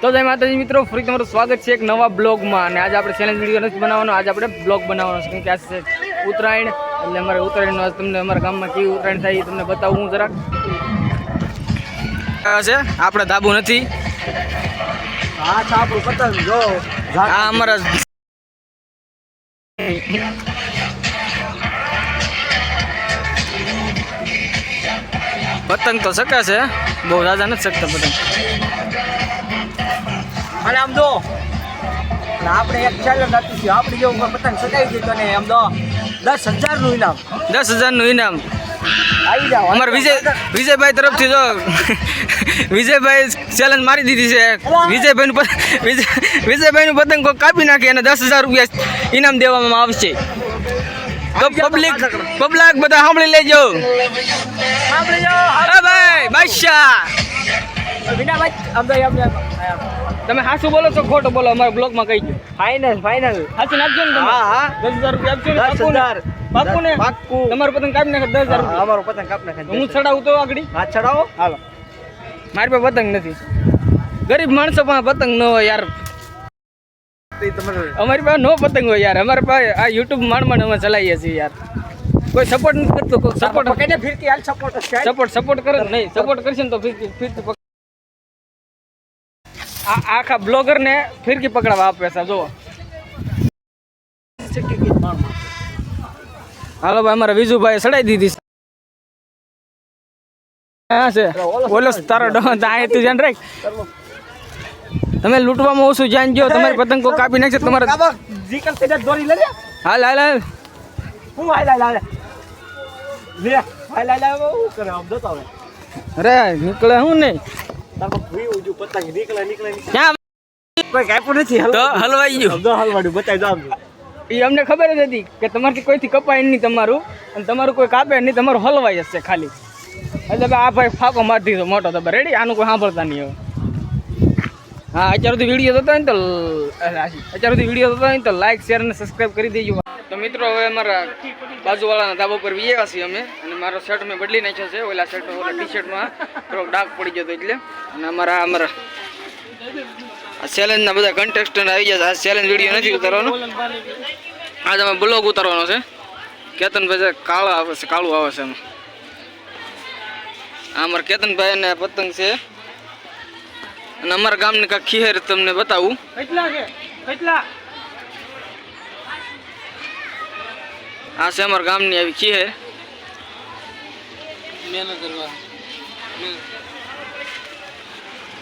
તો જય માતાજી મિત્રો ફરી તમારું સ્વાગત છે એક નવા બ્લોગમાં. અને આજે આપણે ચેલેન્જ વીડિયો નથી બનાવવાનો આજે આપણે બ્લોગ બનાવવાનો છે. કે આ છે ઉત્તરાયણ એટલે અમારે ઉત્તરાયણનો તમને અમારા ગામમાં કેવી ઉત્તરાયણ થાય એ તમને બતાવું હું જરાક છે આપણે ધાબુ નથી. હા પતંગ જો. આ અમારા પતંગ તો શકે છે. બહુ દાદા નથી શકતા પતંગ. અને આમ જો. આપણે એક ચેલેન્જ આપી છે. આપણે જેવું પતંગ સગાઈ દીધો ને આમ તો દસ હજારનું ઇનામ. દસ હજારનું ઇનામ. આવી જાઓ. અમારે વિજય વિજયભાઈ તરફથી જો વિજયભાઈ ચેલેન્જ મારી દીધી છે. વિજયભાઈનું નું વિજયભાઈ વિજયભાઈનું પતંગ કોઈ કાપી નાખે અને દસ હજાર રૂપિયા ઇનામ દેવામાં આવશે. તો પબ્લિક પબ્લિક બધા સાંભળી લેજો. સાંભળી જાઓ. અરે ભાઈ બાદશાહ. વિના ભાઈ તમે હાસું બોલો છો ખોટું બોલો અમારા બ્લોગમાં કહી દો. ફાઇનલ ફાઇનલ હાસું નાખજો ને હા હા. દસ હજાર રૂપિયા આપજો ને દસ ને? હજાર. પાક્કું ને. પાક્કું. તમારું પતંગ કાપી નાખે દસ હજાર અમારો પતંગ કાપી નાખે હું ચડાવું તો આગળ? હા ચડાવો. હાલો. મારી પાસે પતંગ નથી. ગરીબ માણસો પણ પતંગ ન હોય યાર. અમારી પાસે નો પતંગ હોય યાર. અમારી પાસે આ યુટ્યુબ માંડ માંડ અમે ચલાવીએ છીએ યાર. કોઈ સપોર્ટ નથી કરતો કોઈ support support support support support કરે નહીં. સપોર્ટ કરશે ને તો ફિરકી ફિરકી પક- આ આખા બ્લોગર ને ફિરકી પકડાવા આપે છે જો હાલો ભાઈ અમારા વિજુભાઈ સડાઈ દીધી છે. હા છે. બોલો તારો તું જાણ રાખ. તમે લૂંટવામાં ઓછું જાણ જો તમારી પતંગ કોઈ કાપી નાખશે તમારે હાલ હાલ હાલ. હું હાલ હાલ હાલ. લે હાલ હાલ હાલ કરે? આમ જોતો હવે અરે નીકળે હું નહીં? પતંગ નીકળે નીકળે નીકળે. કોઈ કાપ્યું નથી તો હલવાઈ ગયું. સમજો હલવાડું બતાવી દો આમ એ અમને ખબર જ હતી કે તમારથી કોઈથી કપાય નહીં તમારું અને તમારું કોઈ કાપે નહીં તમારું હલવાઈ જશે ખાલી. એટલે આ ભાઈ ફાકો મારી દીધો મોટો તમે રેડી આનું કોઈ સાંભળતા નહીં હવે. હા અત્યાર સુધી વીડિયો જોતા હોય ને તો અત્યાર સુધી વીડિયો જોતા હોય ને તો લાઈક શેર અને સબસ્ક્રાઈબ કરી દેજો. તો મિત્રો હવે અમારા બાજુવાળાના ધાબા પર વિયેવા છીએ અમે. મારો શર્ટ મેં બદલી નાખ્યો છે ઓલા શર્ટ ઓલા ટી શર્ટમાં થોડોક ડાર્ક પડી ગયો એટલે. અને અમારા અમારા આ ચેલેન્જના બધા કન્ટેસ્ટન્ટ આવી જશે આ ચેલેન્જ વીડિયો નથી ઉતારવાનો. આજે અમે બ્લોગ ઉતારવાનો છે. કેતનભાઈ કાળો કાળા આવે છે કાળું આવે છે એમાં. આ અમારા કેતનભાઈ ને પતંગ છે. અને અમારા ગામની કાંઈક ખીહેર તમને બતાવું. કેટલા છે? કેટલા? આ છે અમારા ગામની આવી ખીહેર.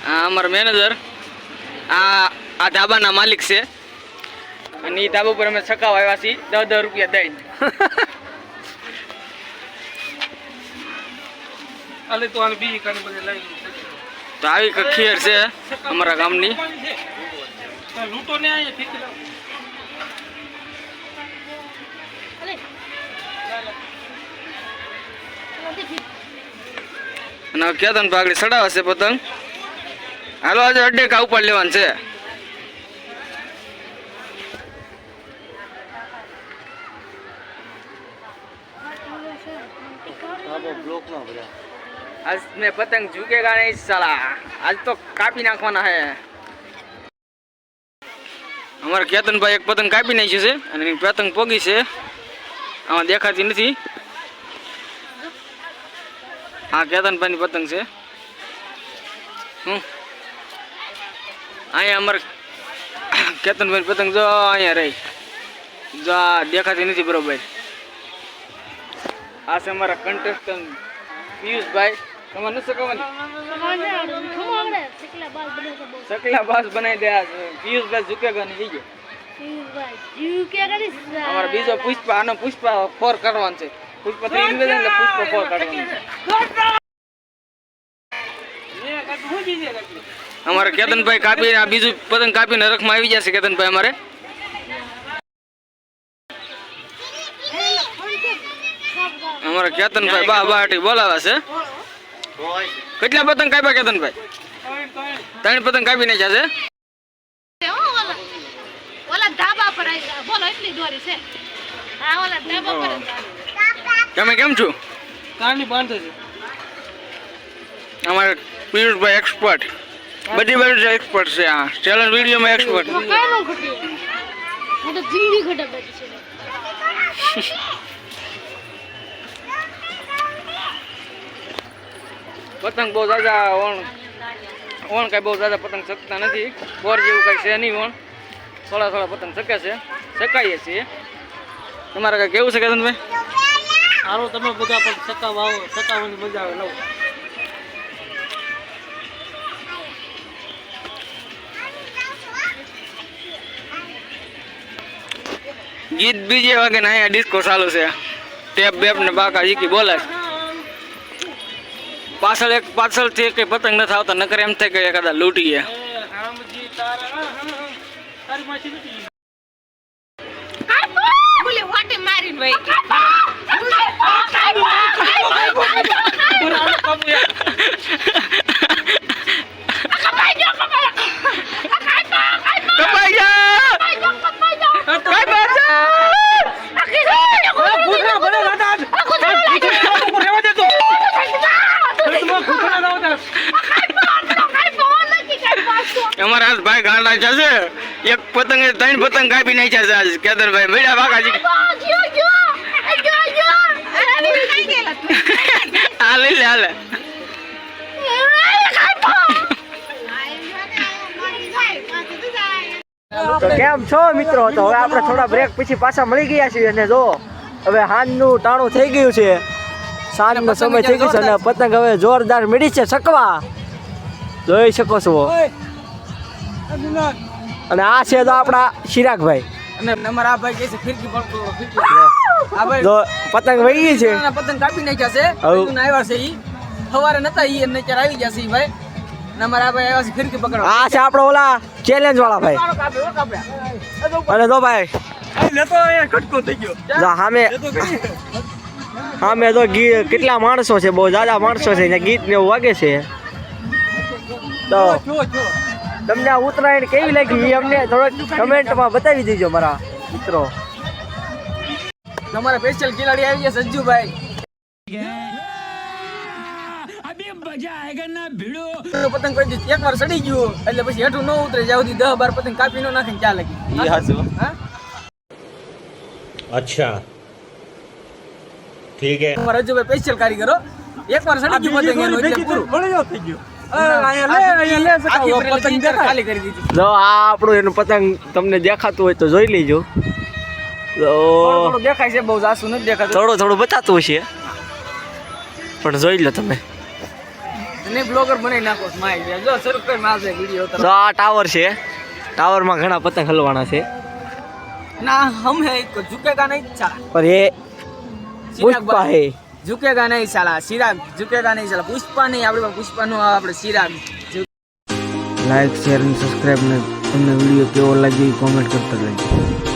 આ અમારા મેનેજર આ આ ધાબાના માલિક છે. અને એ ધાબા પર અમે છકાવ આવ્યા છીએ. દસ દસ રૂપિયા દઈને. અલે તો આને બીજી કાની બધી લઈ તો આવી કંઈક છે અમારા ગામની. લૂંટો ને આયા ફીકી અને કેતન પાઘડી છે પતંગ. હાલો, આજે અડે કા ઉપર લેવાનું છે. આજ મેં પતંગ ઝૂકેગા નહીં સાલા. આજ તો કાપી નાખવાના હે. અમારા કેતનભાઈ એક પતંગ કાપી નાખી છે અને પતંગ પોગી છે. આમાં દેખાતી નથી. હા કેતનભાઈની પતંગ છે. હું અહીંયા અમારે કેતનભાઈ પતંગ જો અહીંયા રહી. જો દેખાતી નથી બરોબર. આ છે અમારા કન્ટેસ્ટન્ટ પિયુષભાઈ. તમારે નથી કહેવાની સકલા બાસ બનાવી દે પિયુષભાઈ ઝુકેગા નહીં થઈ ગયો. અમારો બીજો પુષ્પા આનો પુષ્પા ફોર કરવાનો છે. પુષ્પા ઇન્વેઝન ને પુષ્પ ફોર કરવાનું અમારે કેતનભાઈ કાપી આ બીજું પતંગ કાપીને રખમાં આવી જશે કેતનભાઈ અમારે. અમારે કેતનભાઈ બા બાટી બોલાવે છે. કેટલા પતંગ કાપ્યા કેતનભાઈ? ત્રણ પતંગ કાપી નાખ્યા છે? તમે કેમ છો? કાની બાંધે છે. અમારે પિયુષભાઈ એક્સપર્ટ બધી બાજુ એક્સપર્ટ છે આ. ચેલેન્જ વિડીયોમાં એક્સપર્ટ પતંગ બહુ દાદા ઓણ ઓણ કાંઈ બહુ દાદા પતંગ શકતા નથી. બોર જેવું કાંઈ છે નહીં ઓણ. થોડા થોડા પતંગ શકે છે. શકાઈએ છીએ. તમારે કાંઈ કેવું છે કે ભાઈ સારું તમે બધા પણ છકા વાવો છકાવાની મજા આવે લઉં ગીત બીજે વાગે ને અહીંયા ડિસ્કો ચાલુ છે. ટેપ બેપ ને બાકા જીકી બોલે પાછળ એક પાછળથી કઈ પતંગ નથી આવતા નકર એમ થાય કે કદાચ લૂંટીએ ગયા. મારીને કપાઈ અમારા હાથ ભાઈ ગાંડા જશે એક પતંગ, ત્રણ પતંગ કાપી નાખ્યા છે આજ. કેતરભાઈ મેળા ભાગા જી હાલે તો કેમ છો મિત્રો? તો હવે આપણે થોડા બ્રેક પછી પાછા મળી ગયા છીએ અને જો હવે હાંજનું ટાણું થઈ ગયું છે. સાંજનો સમય થઈ ગયો છે અને પતંગ હવે જોરદાર મળી છે. શકવા. જોઈ શકો છો. અને આ છે તો આપણા ચિરાગભાઈ અને અમારા આ ભાઈ છે ફિરકી પડતો ફિરકી જો પતંગ વહી ગઈ છે. પતંગ કાપી નાખ્યા છે. આવ્યા છે ઈ. સવારે નતા ઈ અને અત્યારે આવી ગયા છે ભાઈ. અમારા ભાઈ આવ્યા છે ફિરકી પકડો આ છે આપણો ઓલા ચેલેન્જ વાળા ભાઈ. અને જો ભાઈ લેતો એ ખટકો થઈ ગયો. જો સામે સામે તો ગી કેટલા માણસો છે? બહુ જાજા માણસો છે ને ગીત ને એવું વાગે છે. તો તમને આ ઉત્તરાયણ કેવી લાગી એ અમને થોડોક કમેન્ટમાં બતાવી દેજો મારા મિત્રો. તમારા સ્પેશિયલ ખેલાડી આવી ગયા સજ્જુભાઈ કારીગરો એક વાર સડી ગયું પતંગ આપણું એનું પતંગ તમને દેખાતું હોય તો જોઈ લેજો. દેખાય છે બહુ જાસુ નથી દેખાતું. થોડું થોડું બતાતું હશે. પણ જોઈ લો તમે. અને બ્લોગર બનાવી નાખો છો, માય જો શરૂ કરી મારશે વીડિયો જો આ ટાવર છે. ટાવરમાં ઘણા પતંગ હલવાના છે. ના હમ હે ઝુકેગા નહીં સાલા પર એ પુષ્પા હે. ઝુકેગા નહીં સાલા સિરાગ ઝુકેગા નહીં સાલા પુષ્પા નહીં આપણે પુષ્પાનું આપણે સિરાગ લાઈક શેર અને સબસ્ક્રાઈબ ને તમને વીડિયો કેવો લાગ્યો એ કોમેન્ટ કરતા રહેજો.